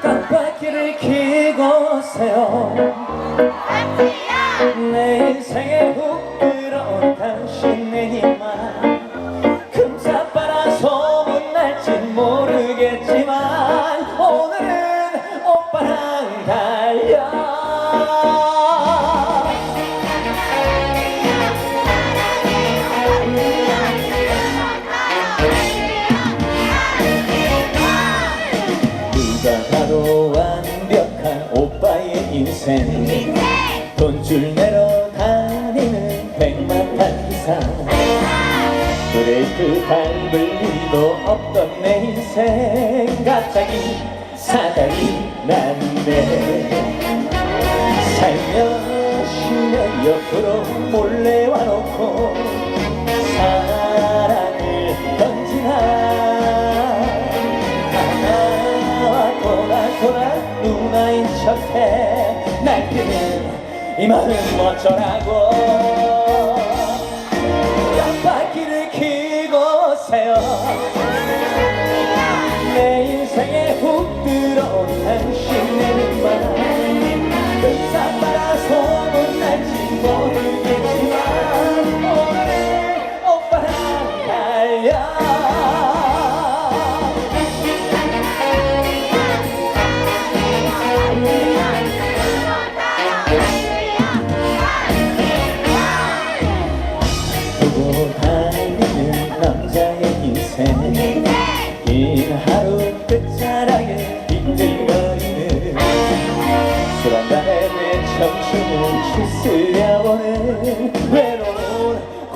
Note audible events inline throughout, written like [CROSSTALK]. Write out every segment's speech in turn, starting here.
깜빡이를 켜고 세요 브레이크 밟을 일도 없던 내 인생 갑자기 사달이 났네. 살며시 옆으로 몰래 와놓고 사랑을 던지나 하나와 돌아 돌아 누나인 척해. 날 뛰는 이 마음 어쩌라고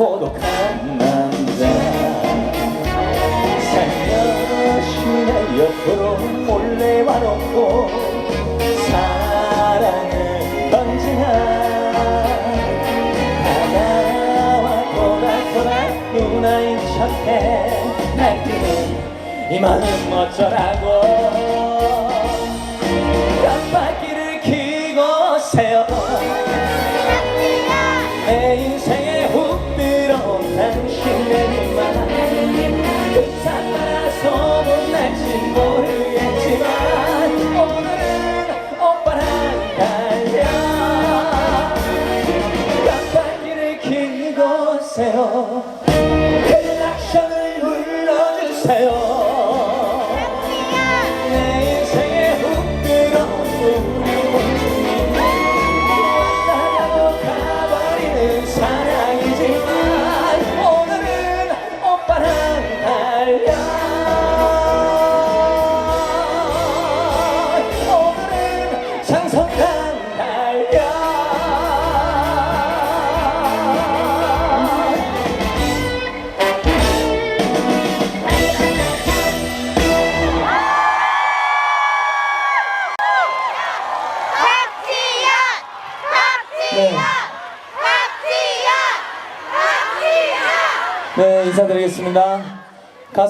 고독한 남자 살며시 내 옆으로 몰래 와놓고 사랑을 던지나 돌아 돌아 누나인 척해 날뛰는 이 마음 어쩌라고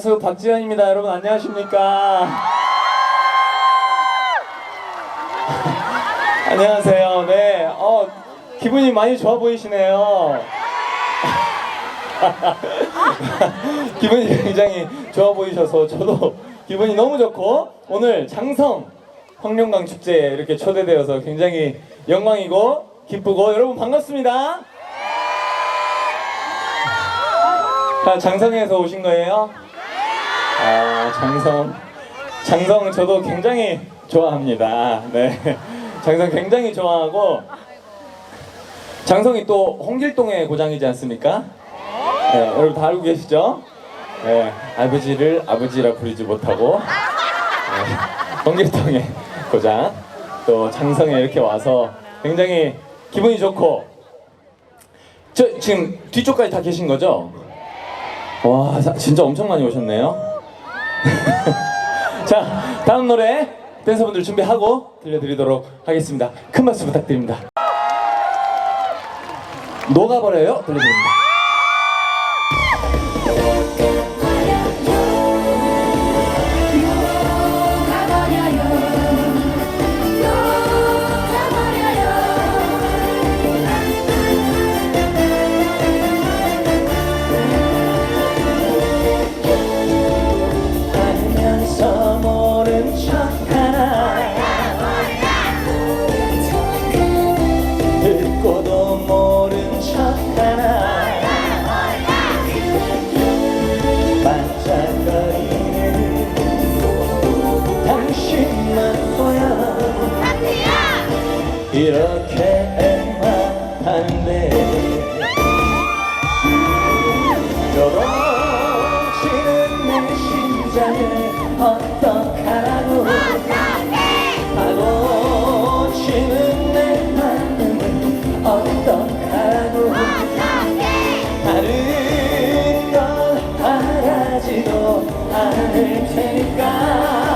가수 박지현입니다. 여러분 안녕하십니까? [LAUGHS] 안녕하세요. 네. 어, 기분이 많이 좋아 보이시네요. [LAUGHS] 기분이 굉장히 좋아 보이셔서 저도 기분이 너무 좋고 오늘 장성 황룡강 축제에 이렇게 초대되어서 굉장히 영광이고 기쁘고 여러분 반갑습니다. 다 장성에서 오신 거예요? 아 장성 장성 저도 굉장히 좋아합니다. 네 장성 굉장히 좋아하고 장성이 또 홍길동의 고장이지 않습니까? 네, 여러분 다 알고 계시죠? 네, 아버지를 아버지라 부르지 못하고 네, 홍길동의 고장 또 장성에 이렇게 와서 굉장히 기분이 좋고 저 지금 뒤쪽까지 다 계신 거죠? 와 사- 진짜 엄청 많이 오셨네요. [LAUGHS] 자 다음 노래 댄서분들 준비하고 들려드리도록 하겠습니다. 큰 박수 부탁드립니다. 녹아버려요 들려드립니다. 다른 건 바라지도 않을 테니까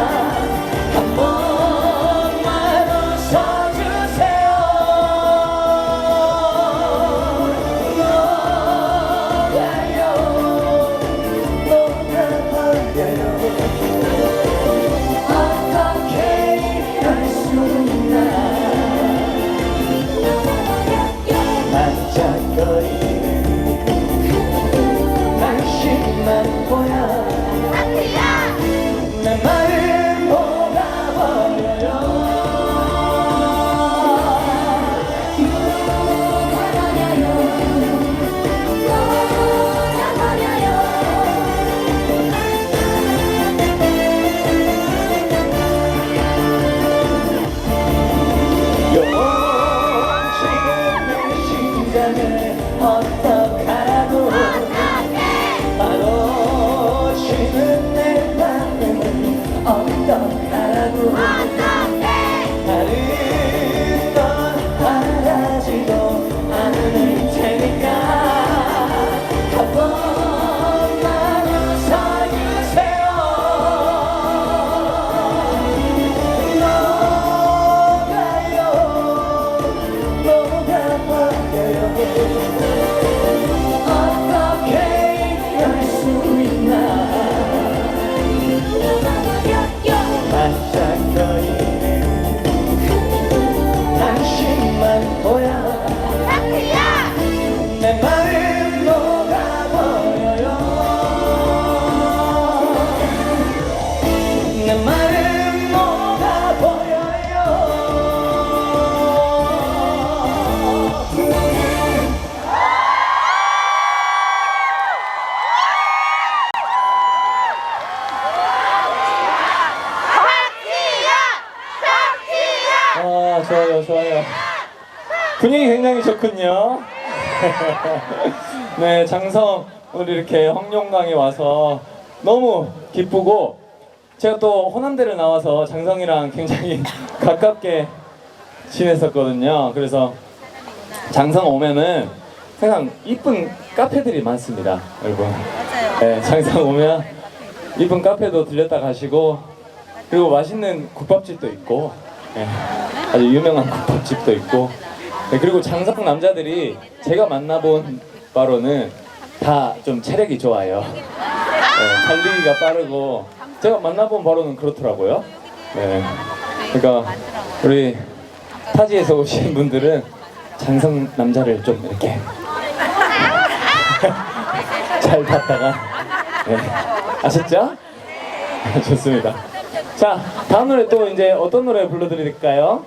좋군요. [LAUGHS] 네 장성 우리 이렇게 황룡강에 와서 너무 기쁘고 제가 또 호남대를 나와서 장성이랑 굉장히 [LAUGHS] 가깝게 지냈었거든요. 그래서 장성 오면은 항상 이쁜 카페들이 많습니다 여러분. 네, 장성 오면 이쁜 카페도 들렸다 가시고 그리고 맛있는 국밥집도 있고 예, 아주 유명한 국밥집도 있고 네, 그리고 장성 남자들이 제가 만나본 바로는 다 좀 체력이 좋아요 예, 달리기가 빠르고 제가 만나본 바로는 그렇더라고요 네, 그러니까 우리 타지에서 오신 분들은 장성 남자를 좀 이렇게 [LAUGHS] 잘 봤다가 네, 아셨죠? 좋습니다. 자, 다음 노래 또 이제 어떤 노래 불러드릴까요?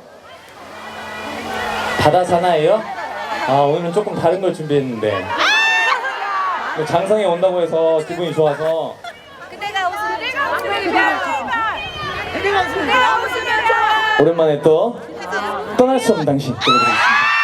바다 사나이요? 아, 오늘은 조금 다른 걸 준비했는데. 장성이 온다고 해서 기분이 좋아서 그대가 웃으면 그대가 웃으면 오랜만에 또 떠날 수 없는 당신 들려드리겠습니다.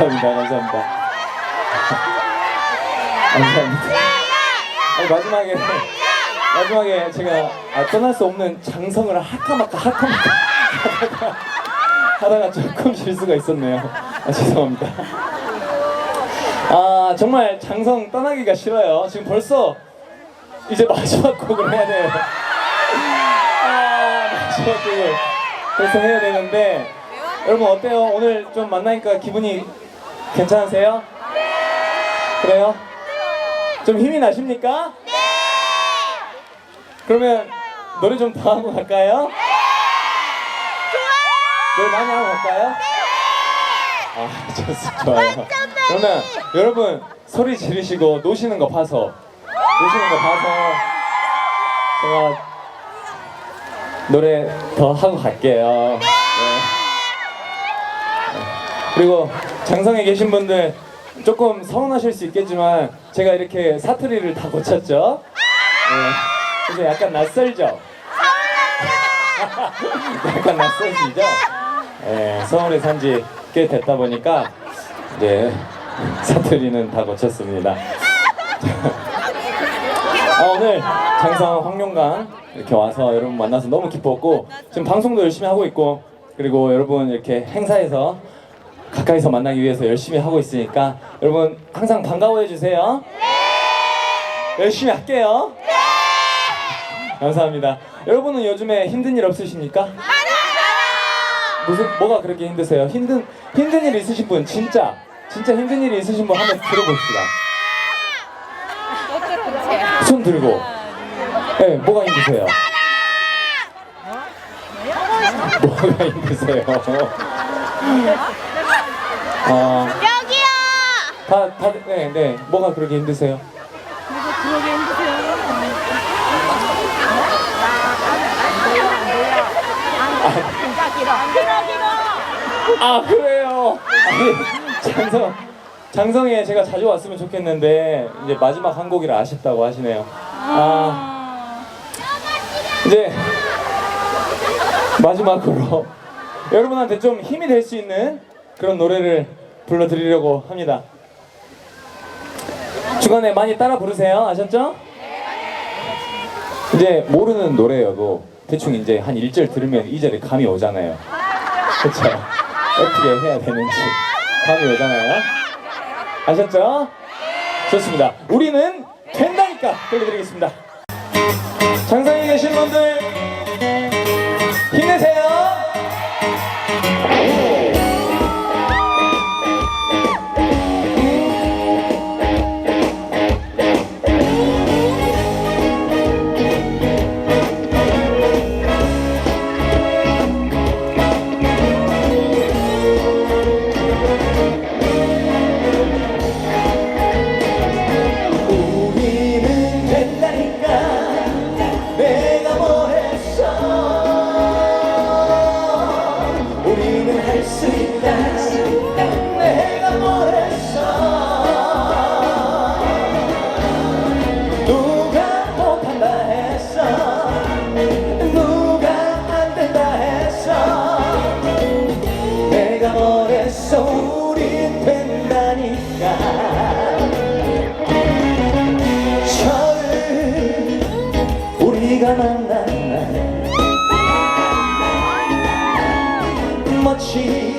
감사합니다. 감사합니다. 감사합니다. 아니, 마지막에 마지막에 제가 아, 떠날 수 없는 장성을 말까 하다가 하다가 조금 실수가 있었네요. 아, 죄송합니다. 아 정말 장성 떠나기가 싫어요. 지금 벌써 이제 마지막 곡을 해야 돼요. 아 마지막 곡을 벌써 해야 되는데 여러분 어때요? 오늘 좀 만나니까 기분이 괜찮으세요? 그래요? 좀 힘이 나십니까? 네! 그러면 노래 좀 더 하고 갈까요? 네! 노래 많이 하고 갈까요? 아, 좋습니다. 좋아요. 그러면 여러분 소리 지르시고 노시는 거 봐서 노시는 거 봐서 제가 노래 더 하고 갈게요. 네. 그리고 장성에 계신 분들 조금 서운하실 수 있겠지만 제가 이렇게 사투리를 다 고쳤죠. 네. 그래서 약간 낯설죠. [LAUGHS] 약간 낯설시죠. 네, 서울에 산지 꽤 됐다 보니까 이제 사투리는 다 고쳤습니다. 아, 오늘 장성 황룡강 이렇게 와서 여러분 만나서 너무 기뻤고 지금 방송도 열심히 하고 있고 그리고 여러분 이렇게 행사에서 가까이서 만나기 위해서 열심히 하고 있으니까 여러분 항상 반가워해 주세요. 열심히 할게요. 감사합니다. 여러분은 요즘에 힘든 일 없으십니까? 무슨 뭐가 그렇게 힘드세요? 힘든 힘든 일 있으신 분 진짜 진짜 힘든 일이 있으신 분 한번 들어봅시다. 손 들고. 네, 뭐가 힘드세요? 뭐가 힘드세요? [LAUGHS] 어, 여기요. 다, 다, 네, 네. 뭐가 그렇게 힘드세요? 아, 그래요? 아니, 장성, 장성에 제가 자주 왔으면 좋겠는데, 이제 마지막 한 곡이라 아쉽다고 하시네요. 아, 이제, 마지막으로, [LAUGHS] 여러분한테 좀 힘이 될 수 있는 그런 노래를 불러드리려고 합니다. 중간에 많이 따라 부르세요. 아셨죠? 이제 모르는 노래여도 대충 이제 한 1절 들으면 2절에 감이 오잖아요. 그쵸? 어떻게 해야 되는지 감이 오잖아요. 아셨죠? 좋습니다. 우리는 된다니까 들려드리겠습니다. 장성에 계신 분들 힘내세요. 멋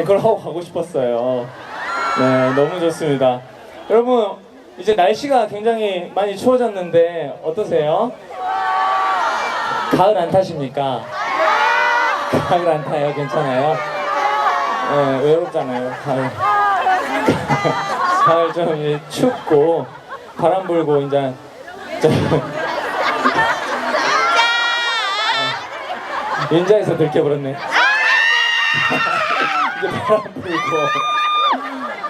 앵콜 하고 가고 싶었어요 네 너무 좋습니다 여러분 이제 날씨가 굉장히 많이 추워졌는데 어떠세요? 가을 안 타십니까? 가을 안 타요 괜찮아요? 네 외롭잖아요 가을 가을 좀 이제 춥고 바람 불고 이제 좀 인자에서 들켜버렸네. 이제 바람 불고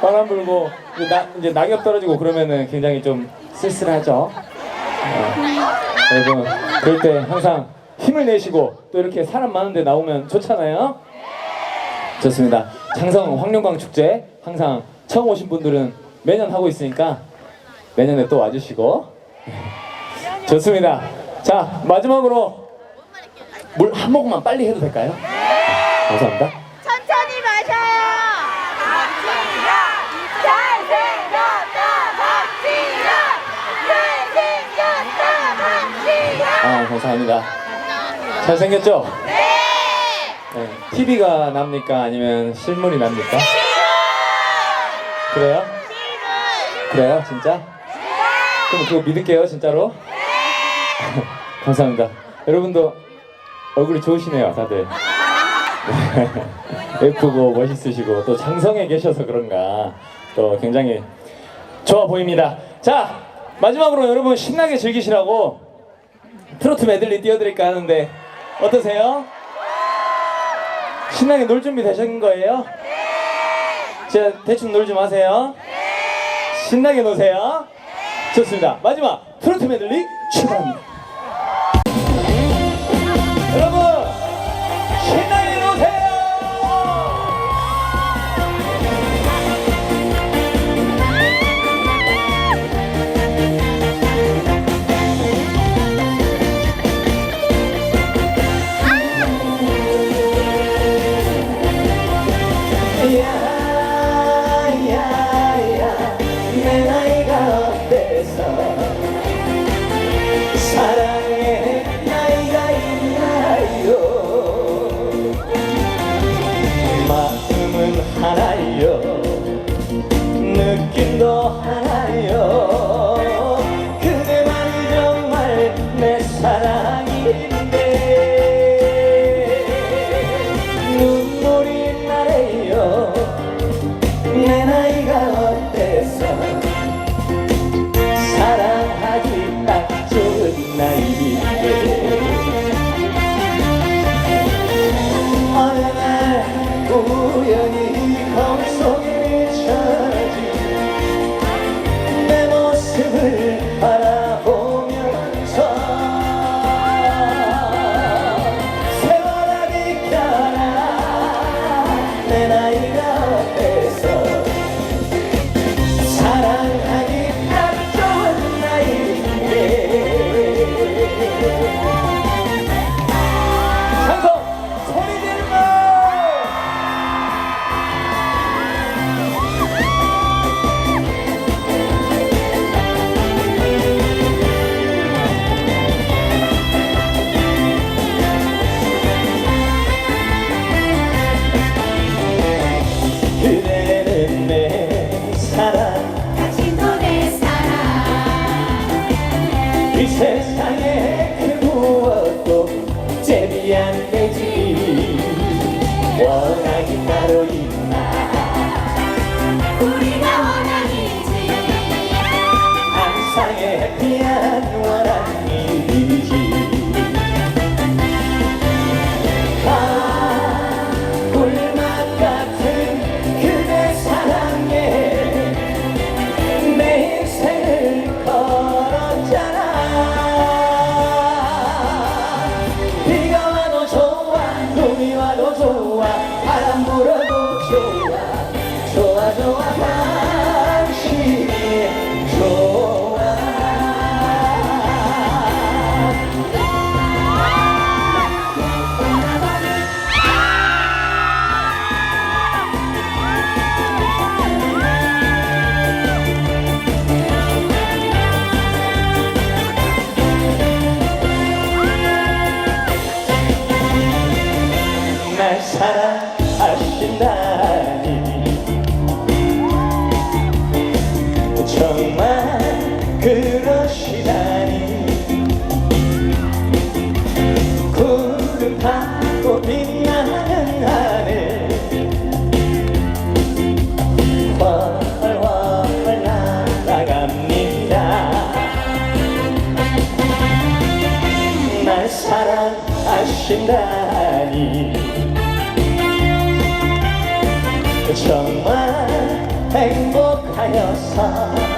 바람 불고 이제, 나, 이제 낙엽 떨어지고 그러면은 굉장히 좀 쓸쓸하죠. 어, 여러분 그럴 때 항상 힘을 내시고 또 이렇게 사람 많은데 나오면 좋잖아요. 좋습니다. 장성 황룡광 축제 항상 처음 오신 분들은 매년 하고 있으니까 내년에 또 와주시고 좋습니다. 자 마지막으로 물 한 모금만 빨리 해도 될까요? 감사합니다. 천천히 마셔요. 박지라 잘생겼다 박지라 잘생겼다 박지라. 아 감사합니다. 잘생겼죠? 네. TV가 납니까? 아니면 실물이 납니까? 그래요? 그래요? 진짜? 그럼 그거 믿을게요 진짜로? [LAUGHS] 감사합니다. 여러분도 얼굴이 좋으시네요 다들. [LAUGHS] 예쁘고 멋있으시고 또 장성에 계셔서 그런가 또 굉장히 좋아 보입니다. 자 마지막으로 여러분 신나게 즐기시라고 트로트 메들리 띄워드릴까 하는데 어떠세요? 신나게 놀 준비 되신 거예요? 자 대충 놀 좀 하세요 신나게 노세요 좋습니다 마지막 트로트 메들리 출발합니다 여러분 신나 hey, [LAUGHS] hey. 바로 있나? 우리가 원하는지. 항상의 해피한 원 사랑하신다니? 정말 그러시다니? 구름하고 빛나는 하늘 훨훨 날아갑니다. 날 사랑하신다. 행복하여서.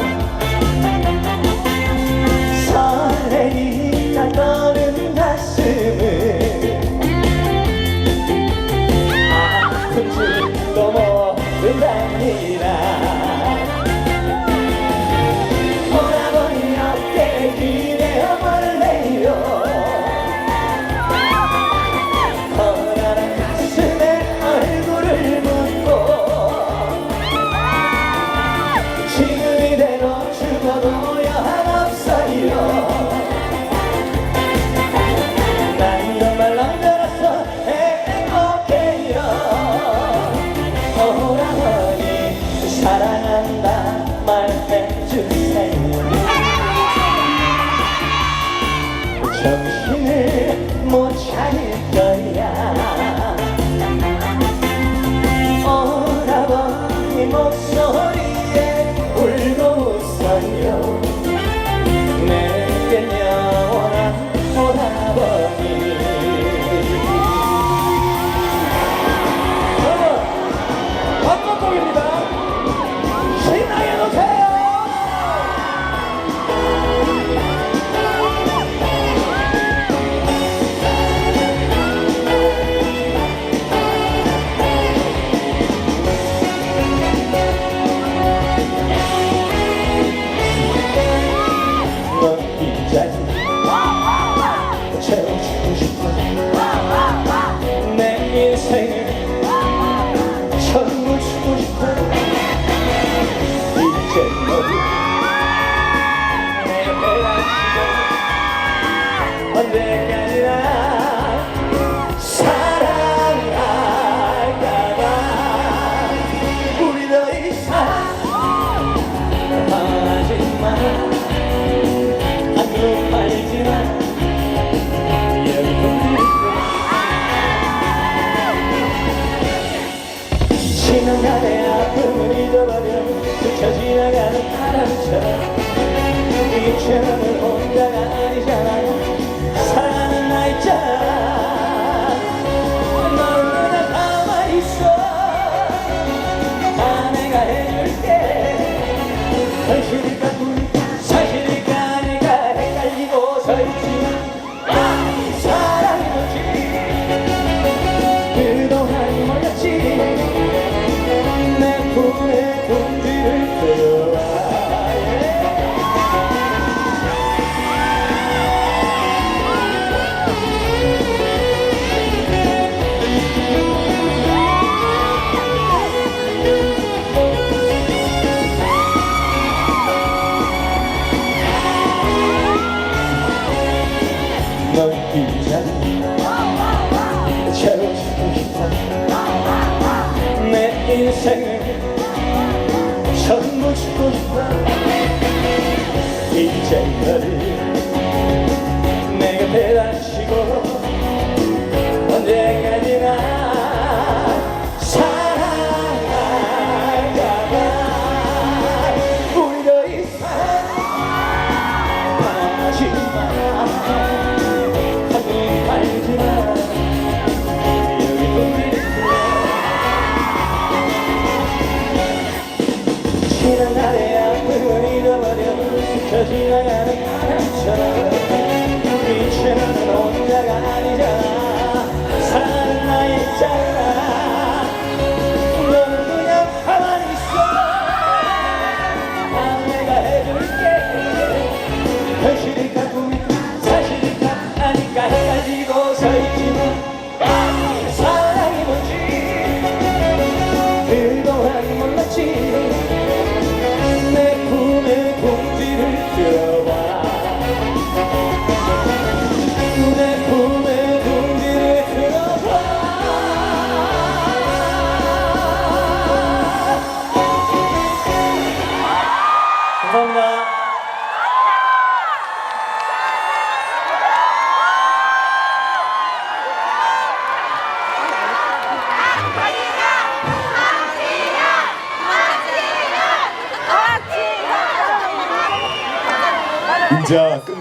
나의 아픔을 잊어버려 스쳐 지나가는 바람처럼 이 채널을 온다가 채로 주고 싶다 내 인생을 전부 주고 싶다 현실이니까 꿈이니까 사실이니까 아니까 헷갈리고 서있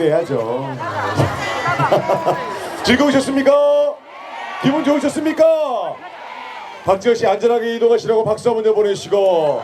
내야죠. [LAUGHS] 즐거우셨습니까? 기분 좋으셨습니까? 박지현 씨 안전하게 이동하시라고 박수 한번 내보내시고.